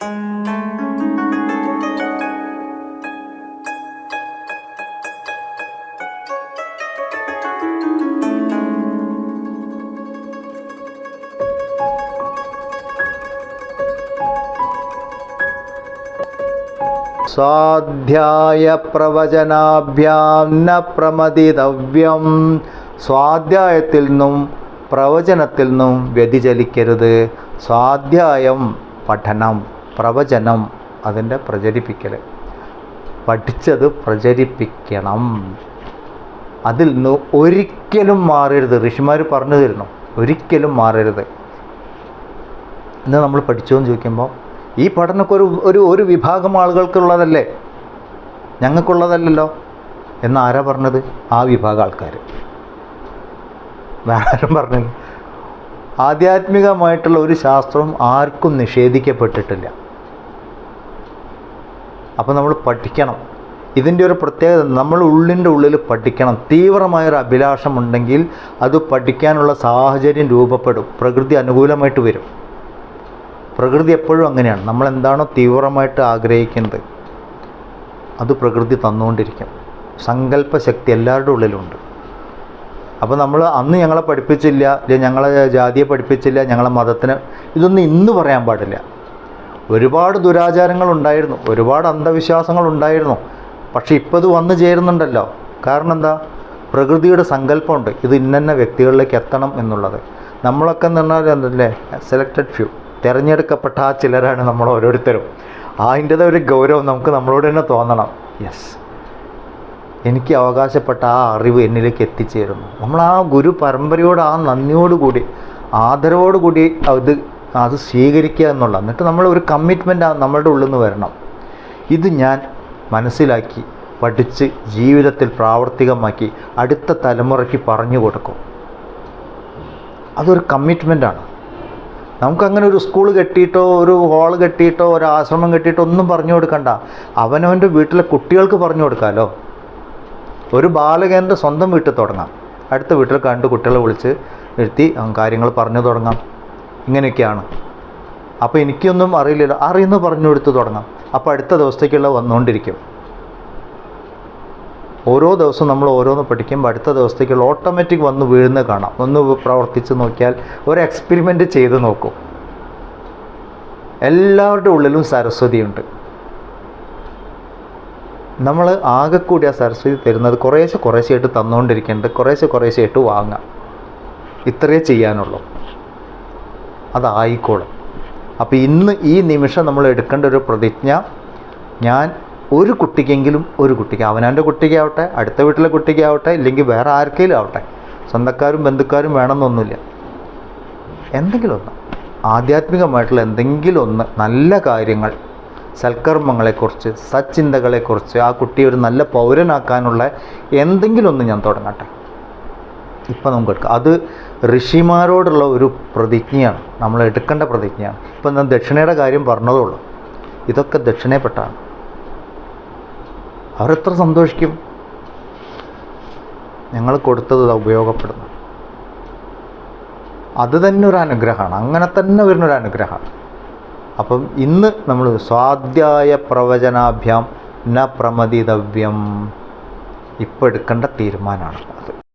സ്വാധ്യായ പ്രവചനാഭ്യാം ന പ്രമതിതവ്യം സ്വാധ്യായത്തിൽ നിന്നും പ്രവചനത്തിൽ നിന്നും വ്യതിചലിക്കരുത്. സ്വാധ്യായം പഠനം. പ്രവചനം അതിന്റെ പ്രചരിപ്പിക്കൽ. പഠിച്ചത് പ്രചരിപ്പിക്കണം. അതിൽ നിന്ന് ഒരിക്കലും മാറരുത്. ഋഷിമാർ പറഞ്ഞു തരുന്നു ഒരിക്കലും മാറരുത്. ഇന്ന് നമ്മൾ പഠിച്ചോന്ന് ചോദിക്കുമ്പോൾ ഈ പഠനമൊക്കെ ഒരു ഒരു ഒരു വിഭാഗം ആളുകൾക്കുള്ളതല്ലേ? ഞങ്ങൾക്കുള്ളതല്ലല്ലോ? എന്ന് ആരാ പറഞ്ഞത്? ആ വിഭാഗം ആൾക്കാർ വേറെ പറഞ്ഞത് ആധ്യാത്മികമായിട്ടുള്ള ഒരു ശാസ്ത്രവും ആർക്കും നിഷേധിക്കപ്പെട്ടിട്ടില്ല. അപ്പോൾ നമ്മൾ പഠിക്കണം. ഇതിന്റെ ഒരു പ്രത്യേകത നമ്മൾ ഉള്ളിന്റെ ഉള്ളിൽ പഠിക്കണം. തീവ്രമായൊരു അഭിലാഷമുണ്ടെങ്കിൽ അത് പഠിക്കാനുള്ള സാഹചര്യം രൂപപ്പെടും. പ്രകൃതി അനുകൂലമായിട്ട് വരും. പ്രകൃതി എപ്പോഴും അങ്ങനെയാണ്. നമ്മൾ എന്താണോ തീവ്രമായിട്ട് ആഗ്രഹിക്കുന്നത് അത് പ്രകൃതി തന്നുകൊണ്ടിരിക്കും. സങ്കല്പശക്തി എല്ലാവരുടെ ഉള്ളിലുണ്ട്. അപ്പോൾ നമ്മൾ അന്ന് ഞങ്ങളെ പഠിപ്പിച്ചില്ല ഞങ്ങളെ ജാതിയെ പഠിപ്പിച്ചില്ല ഞങ്ങളെ മതത്തിന് ഇതൊന്നും ഇന്ന് പറയാൻ പാടില്ല. ഒരുപാട് ദുരാചാരങ്ങൾ ഉണ്ടായിരുന്നു ഒരുപാട് അന്ധവിശ്വാസങ്ങൾ ഉണ്ടായിരുന്നു പക്ഷെ ഇപ്പോൾ ഇത് വന്നു ചേരുന്നുണ്ടല്ലോ. കാരണം എന്താ? പ്രകൃതിയുടെ സങ്കല്പമുണ്ട്. ഇത് ഇന്നന്ന വ്യക്തികളിലേക്ക് എത്തണം എന്നുള്ളത്. നമ്മളൊക്കെ എന്ന് പറഞ്ഞാൽ എന്തല്ലേ? സെലക്റ്റഡ് ഫ്യൂ തിരഞ്ഞെടുക്കപ്പെട്ട ആ ചിലരാണ് നമ്മൾ ഓരോരുത്തരും. അതിന്റെത് ഒരു ഗൗരവം നമുക്ക് നമ്മളോട് തന്നെ തോന്നണം. യെസ് എനിക്ക് അവകാശപ്പെട്ട ആ അറിവ് എന്നിലേക്ക് എത്തിച്ചേരുന്നു. നമ്മൾ ആ ഗുരു പരമ്പരയോട് ആ നന്ദിയോടുകൂടി ആദരവോടുകൂടി അത് അത് സ്വീകരിക്കുക എന്നുള്ള. എന്നിട്ട് നമ്മൾ ഒരു കമ്മിറ്റ്മെന്റ് നമ്മളുടെ ഉള്ളിൽ നിന്ന് വരണം. ഇത് ഞാൻ മനസ്സിലാക്കി പഠിച്ച് ജീവിതത്തിൽ പ്രാവർത്തികമാക്കി അടുത്ത തലമുറയ്ക്ക് പറഞ്ഞു കൊടുക്കും. അതൊരു കമ്മിറ്റ്മെന്റാണ് നമുക്കങ്ങനെ ഒരു സ്കൂൾ കെട്ടിയിട്ടോ ഒരു ഹോൾ കെട്ടിയിട്ടോ ഒരു ആശ്രമം കെട്ടിയിട്ടോ ഒന്നും പറഞ്ഞു കൊടുക്കണ്ട. അവനവന്റെ വീട്ടിലെ കുട്ടികൾക്ക് പറഞ്ഞു കൊടുക്കാമല്ലോ ഒരു ബാലകേന്ദ്രം സ്വന്തം വീട്ടിൽ തുടങ്ങാം. അടുത്ത വീട്ടിൽ കണ്ട് കുട്ടികളെ വിളിച്ച് ഇരുത്തി കാര്യങ്ങൾ പറഞ്ഞു തുടങ്ങാം. ഇങ്ങനെയൊക്കെയാണ്. അപ്പോൾ എനിക്കൊന്നും അറിയില്ലല്ലോ. അറിയുന്ന പറഞ്ഞു കൊടുത്ത് തുടങ്ങാം. അപ്പോൾ അടുത്ത ദിവസത്തേക്കുള്ള വന്നുകൊണ്ടിരിക്കും. ഓരോ ദിവസം നമ്മൾ ഓരോന്ന് പഠിക്കുമ്പോൾ അടുത്ത ദിവസത്തേക്കുള്ള ഓട്ടോമാറ്റിക് വന്ന് വീഴുന്ന കാണാം. ഒന്ന് പ്രവർത്തിച്ച് നോക്കിയാൽ ഒരു എക്സ്പെരിമെന്റ് ചെയ്ത് നോക്കൂ. എല്ലാവരുടെ ഉള്ളിലും സരസ്വതിയുണ്ട് നമ്മൾ ആകെ കൂടി ആ സരസ്വതി തരുന്നത് കുറേശ്ശെ കുറേശ്ശെയായിട്ട് തന്നുകൊണ്ടിരിക്കേണ്ടത് കുറേശ്ശെ കുറേശ്ശെയായിട്ട് വാങ്ങാം. ഇത്രയേ ചെയ്യാനുള്ളൂ. അതായിക്കോളും. അപ്പോൾ ഇന്ന് ഈ നിമിഷം നമ്മൾ എടുക്കേണ്ട ഒരു പ്രതിജ്ഞ ഞാൻ ഒരു കുട്ടിക്കെങ്കിലും ഒരു കുട്ടിക്ക് അവനവന്റെ കുട്ടിക്കാവട്ടെ അടുത്ത വീട്ടിലെ കുട്ടിക്കാവട്ടെ ഇല്ലെങ്കിൽ വേറെ ആർക്കെങ്കിലും ആവട്ടെ സ്വന്തക്കാരും ബന്ധുക്കാരും വേണമെന്നൊന്നുമില്ല. എന്തെങ്കിലും ഒന്ന് ആധ്യാത്മികമായിട്ടുള്ള എന്തെങ്കിലും ഒന്ന് നല്ല കാര്യങ്ങൾ സൽക്കർമ്മങ്ങളെക്കുറിച്ച് സച്ചിന്തകളെക്കുറിച്ച് ആ കുട്ടിയെ ഒരു നല്ല പൗരനാക്കാനുള്ള എന്തെങ്കിലും ഒന്ന് ഞാൻ തുടങ്ങട്ടെ. ഇപ്പം നമുക്ക് എടുക്കാം. അത് ഋഷിമാരോടുള്ള ഒരു പ്രതിജ്ഞയാണ്. നമ്മൾ എടുക്കേണ്ട പ്രതിജ്ഞയാണ്. ഇപ്പം ഞാൻ ദക്ഷിണയുടെ കാര്യം പറഞ്ഞതുള്ളൂ. ഇതൊക്കെ ദക്ഷിണയപ്പെട്ടാണ്. അവരെത്ര സന്തോഷിക്കും? ഞങ്ങൾ കൊടുത്തത് ഉപയോഗപ്പെടുന്നു. അത് തന്നെ ഒരു അനുഗ്രഹമാണ്. അങ്ങനെ തന്നെ വരുന്നൊരു അനുഗ്രഹമാണ്. അപ്പം ഇന്ന് നമ്മൾ സ്വാധ്യായ പ്രവചനാഭ്യാം ന പ്രമതിതവ്യം ഇപ്പോൾ എടുക്കേണ്ട തീരുമാനമാണ് അത്.